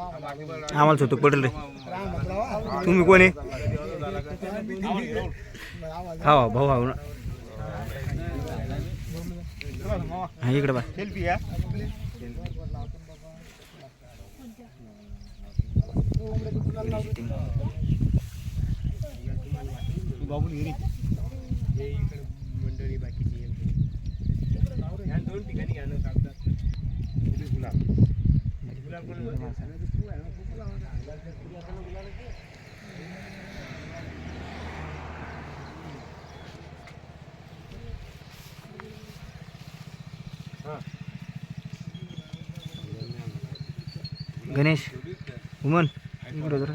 आम्हाला सुतूक पडेल रे. तुम्ही कोण आहे? हा भाऊ भाऊ ना. हा इकडे बा सेल्फी या मंडळी बाकीची दोन ठिकाणी घ्या ना गुलाब गुलाब गणेश उमन इकडे जरा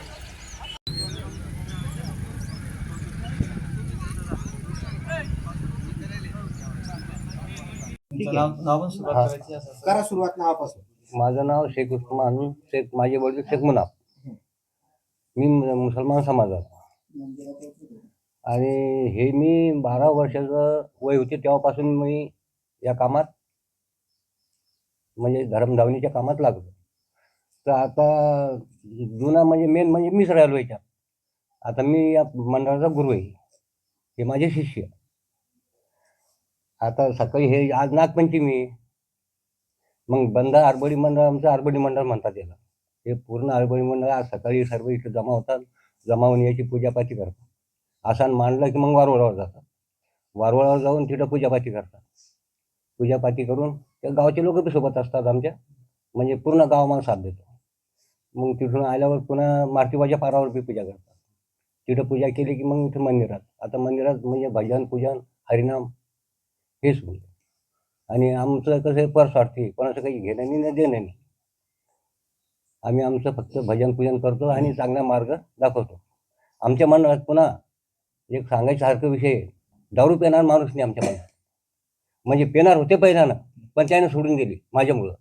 नाव पण येतो करा सुरुवात नावापासून. माझं नाव शेख उस्मान शेख माझे वडील शेख मुनाफ. मी मु- मुसलमान समाजात. आणि हे मी बारा वर्षाचं वय होते तेव्हापासून मी या कामात म्हणजे धर्मधावणीच्या कामात लागलो. तर आता जुना म्हणजे मेन म्हणजे मीच राहिलो याच्यात. आता मी या मंडळाचा गुरु आहे हे माझे शिष्य. आता सकाळी हे आज नागपंचमी मग बंद आरबडी मंडळ आमचं आरबडी मंडळ म्हणतात याला. हे पूर्ण आरबडी मंडळ आज सकाळी सर्व इथे जमा होतात. जमा होऊन याची पूजापाती करतात. आसान मांडलं की मग वारवळावर जातात. वारवळावर जाऊन तिथं पूजापाती करतात. पूजापाती करून त्या गावचे लोक बी सोबत असतात आमच्या. म्हणजे पूर्ण गाव मला साथ देतो. मग तिथून आल्यावर पुन्हा मारुतीबाच्या पारावर बी पूजा करतात. तिथं पूजा केली की मग इथं मंदिरात. आता मंदिरात म्हणजे भजन पूजन हरिनाम हेच होईल आणि आमचं कसं आहे परस्वार्थी कोणाचं काही घेणं नाही ना देणं नाही. आम्ही आमचं फक्त भजन पूजन करतो आणि चांगला मार्ग दाखवतो. आमच्या मंडळात पुन्हा एक सांगायसारखं विषय. दारू पिणार माणूस नाही आमच्या मंडळात म्हणजे पिणार होते पहिल्यानं पण त्यानं सोडून दिली माझ्यामुळं.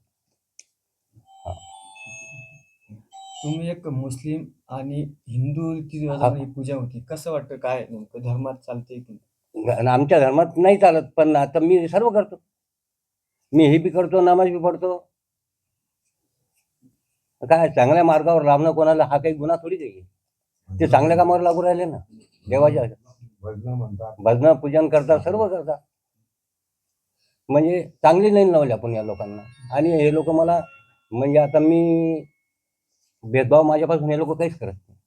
तुम्ही एक मुस्लिम आणि हिंदू ही. पूजा होती. कसं वाटतं काय नेमकं? धर्मात चालते की आमच्या धर्मात नाही चालत पण आता मी सर्व करतो. मी हे बी करतो नमाज बी पडतो काय चांगल्या मार्गावर लावणं कोणाला हा काही गुन्हा थोडी काही ते चांगल्या कामावर लागू राहिले ना. देवाच्या भजन पूजन करता सर्व करता. म्हणजे चांगली नाही लावली आपण या लोकांना. आणि हे लोक मला म्हणजे आता मी भेदभाव माझ्यापासून हे लोक काहीच करत नाही.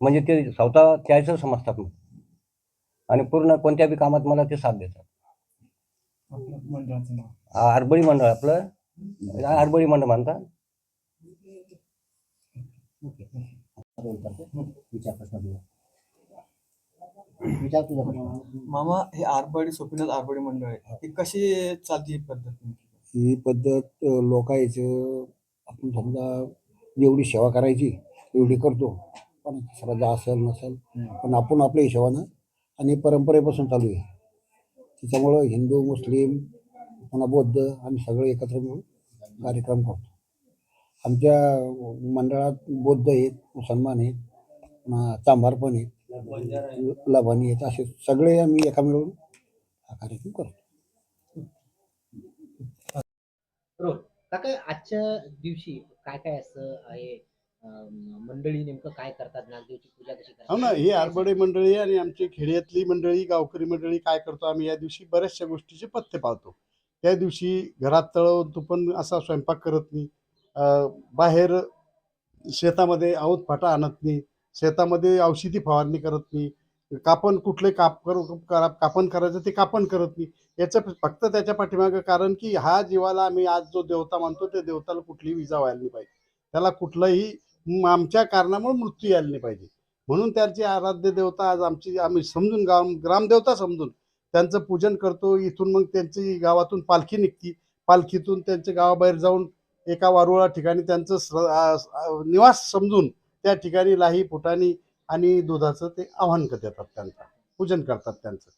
म्हणजे ते स्वतः त्याचं समजतात मग आणि पूर्ण कोणत्या बी कामात मला ते साथ देतात आपलं मंडळाचं नाव आ- आरबळी मंडळ आपलं आरबळी मंडळ म्हणतात विचार प्रश्न तुझा. विचार तुझा प्रश्न. मामा हे आरबडी सोपीनाथ आरबडी मंडळ आहे हे कशी चालते ही पद्धत नेमकी? ही पद्धत अ, लोकांचं आपण समजा जेवढी सेवा करायची तेवढी करतो पण श्रद्धा असेल नसेल पण आपण आपल्या हिशोबानं आणि परंपरेपासून चालू आहे. त्याच्यामुळं हिंदू मुस्लिम पुन्हा बौद्ध आम्ही सगळे एकत्र मिळून कार्यक्रम करतो. आमच्या मंडळात बौद्ध आहेत मुसलमान आहेत पुन्हा चांभार पण आहेत लभानी आहेत असे सगळे आम्ही एका मिळून हा कार्यक्रम करतो. आजच्या दिवशी काय काय असं आहे? मंडळी नेमकं काय करतात? नागदेवची पूजा कशी हो ना ही आरबडे मंडळी आणि आमची खेड्यातली मंडळी गावकरी मंडळी काय करतो? आम्ही या दिवशी बऱ्याचशा गोष्टीचे पथ्य पाळतो त्या दिवशी घरात तळवून पण असा स्वयंपाक करत नाही. अं, बाहेर शेतामध्ये आऊत फाटा आणत नाही. शेतामध्ये औषधी फवारणी करत नाही. कापण कुठले काप करू करा- कापण करायचं ते कापण करत नाही. याचं फक्त त्याच्या पाठीमागं कारण की हा जीवाला आम्ही आज जो देवता मानतो त्या देवताला कुठलीही विजा व्हायला नाही पाहिजे. त्याला कुठलंही आमच्या कारणामुळे मृत्यू यायला नाही पाहिजे. म्हणून त्यांची आराध्य देवता आज आमची आम्ही समजून गाव ग्रामदेवता समजून त्यांचं पूजन करतो. इथून मग त्यांची गावातून पालखी निघती. पालखीतून त्यांच्या गावाबाहेर जाऊन एका वारुळा ठिकाणी त्यांचं निवास समजून त्या ठिकाणी लाही फुटाणी आणि दुधाचं ते आव्हान देतात त्यांचं. पूजन करतात त्यांचं.